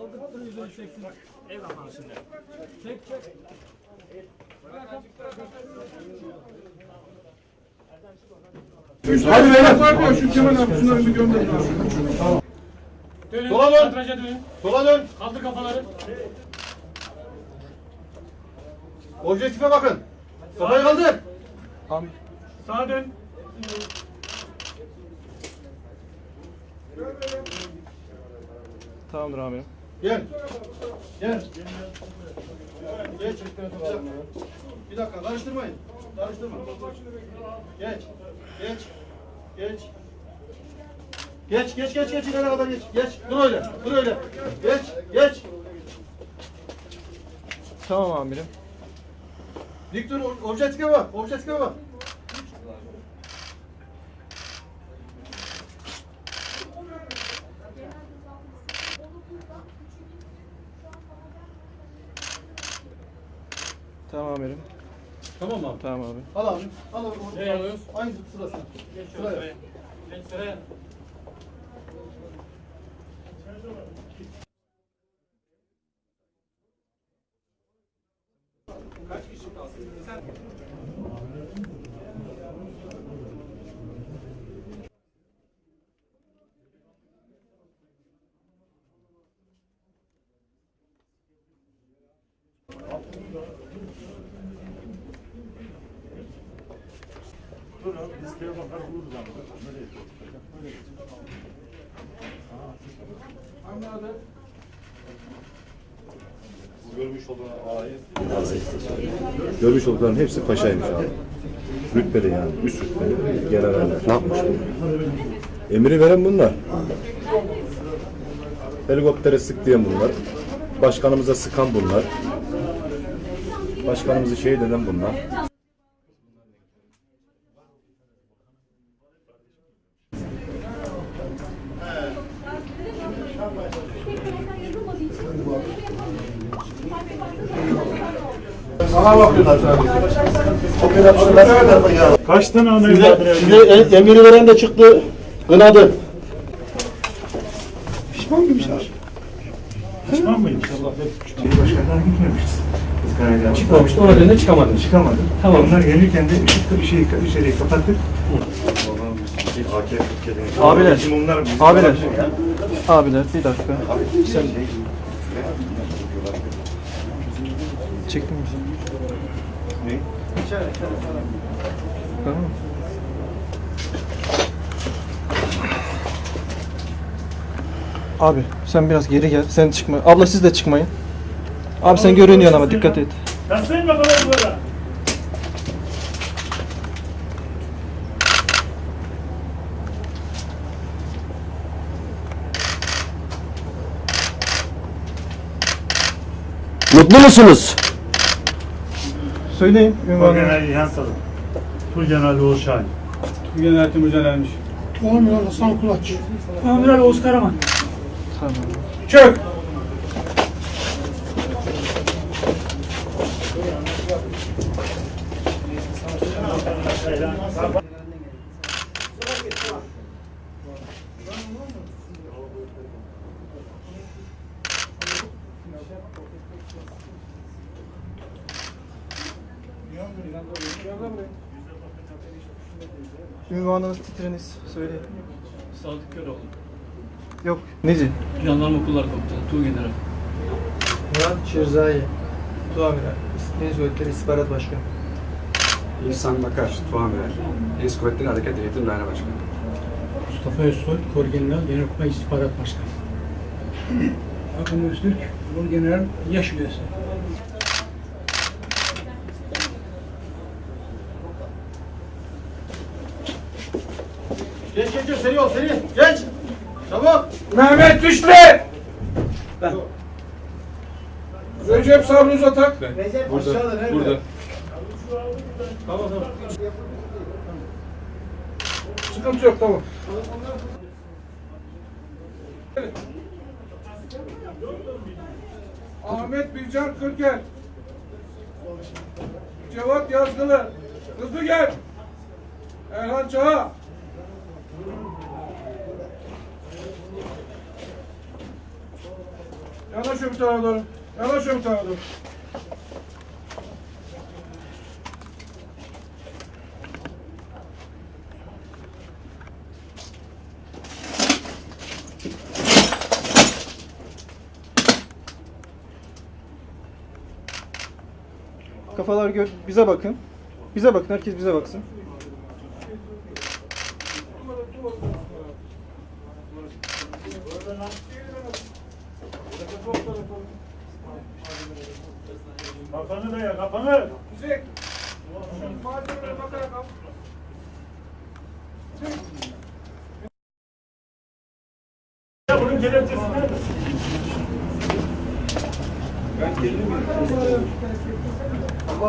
Kaldırttır yüzünü çeksin. Eyvallah şimdi. Çek çek. Hadi beyler. Şu Kemal abi şunları bir gönderin abi. Dönün. Sola dön. Kadraja dönün. Sola dön. Kaldır kafaları. Objektife bakın. Kafayı kaldır. Sağa dön. Tamamdır amirim. Gel. Gel. Geç. Bir dakika karıştırmayın. Karıştırma. Geç. Geç. Geç. Geç geç geç geç ileri kadar geç. Geç. Dur öyle. Dur öyle. Geç. Geç. Tamam amirim. Dik dur. Objektife bak. Objektife bak. Tamam amirim. Tamam abi? Tamam abi. Al abi. Al abi. Nereye alıyoruz? Aynı sırasına. Geç Sıraya. şöyle. Geç sıraya. Görmüş oldukların hepsi paşaymış abi. Rütbeli yani. Üst rütbeli. Generaller. Ne yapmış Emri veren bunlar. Helikoptere sık diyen bunlar. Başkanımıza sıkan bunlar. Başkanımızı şehit eden bunlar. Sana bakıyorlar sadece. Kaç tane ana Size, size emiri veren de çıktı. Kınadı. pişman mıymışlar? Pişman mıymış? Şey başkanlar. Kızkaray'dan. Çıkmamıştı. O nedenle çıkamadım. Çıkamadı. Tamam. Onlar gelirken de ışık, şey, içeriği kapattık. Abiler. Abiler. Abiler bir dakika. Sen... Çektin mi sen? Ne? Tamam. Abi sen biraz geri gel. Sen çıkma. Abla siz de çıkmayın. Abi sen görünüyorsun ama dikkat et. Yaslayın bakalım burada. Mutlu musunuz? Söyleyin ünvanını. Orgeneral İlhan Salım. Turgenal Oğuz Şahin. Genel Timur Caner'miş. Amiral Hasan Kulaç. Amiral Oğuz Karaman. Tamam. Çök. Ünvanınız, titriniz söyleyin. Sadık Köroğlu. Yok. Neci? Jandarma Okulları Komutanı. Tuğ General. Murat Şirzai. Tuamiral. Deniz Kuvvetleri İstihbarat Başkanı. İhsan Bakar, Tuamiral. Deniz Kuvvetleri Hareket Eğitim Daire Başkanı. Mustafa Özsoy, Kor General Genelkurmay İstihbarat Başkanı. Hakan Öztürk, Kor General Yaş Üyesi. Geç geç geç seri ol seri. Geç. Çabuk. Mehmet Düşlü! Recep Sabri Uzatak. Recep aşağıda nerede? Burada. Tamam tamam. Sıkıntı yok tamam. Ahmet Bilcan Kırker. Cevat Yazgılı. Hızlı gel. Erhan Çaha. Yanaş öbür tarafa doğru. Yanaş öbür tarafa doğru. Kafalar gör bize bakın. Bize bakın. Herkes bize baksın. Kafanı da ya kafanı. Ya bunun kelepçesi nerede?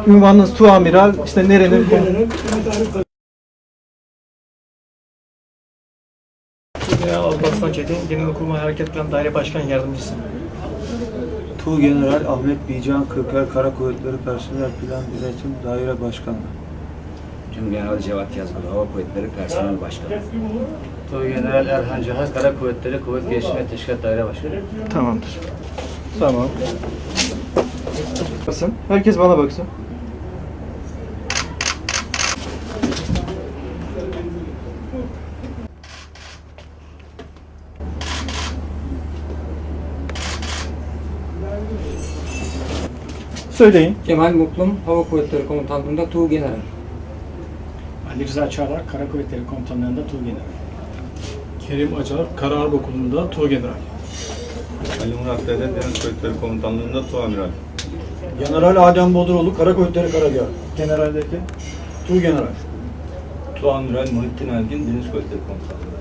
Ünvanınız Tuamiral. işte nerenin General Alparslan Çetin, Genelkurmay Hareket Plan Daire Başkan Yardımcısı. Tuğgeneral Ahmet Bican Kırklar Kara Kuvvetleri Personel Plan Yönetim Daire Başkanı. Tümgeneral Cevat Yazgın, Hava Kuvvetleri Personel Başkanı. General Erhan Cihaz, Kara Kuvvetleri Kuvvet Geliştirme Teşkilat Daire Başkanı. Tamamdır. Tamam. Basın. Herkes bana baksın. Söyleyin. Kemal Mutlum, Hava Kuvvetleri Komutanlığı'nda Tuğ General. Ali Rıza Çağlar, Kara Kuvvetleri Komutanlığı'nda Tuğgeneral. Kerim Acar, Kara Harp Okulu'nda Tuğgeneral. Ali Murat Dede Deniz Kuvvetleri Komutanlığı'nda Tuamiral. General Adem Boduroğlu Kara Kuvvetleri Karagah. Generaldeki Tuğgeneral. Tuamiral Muhittin Ergin Deniz Kuvvetleri Komutanlığı.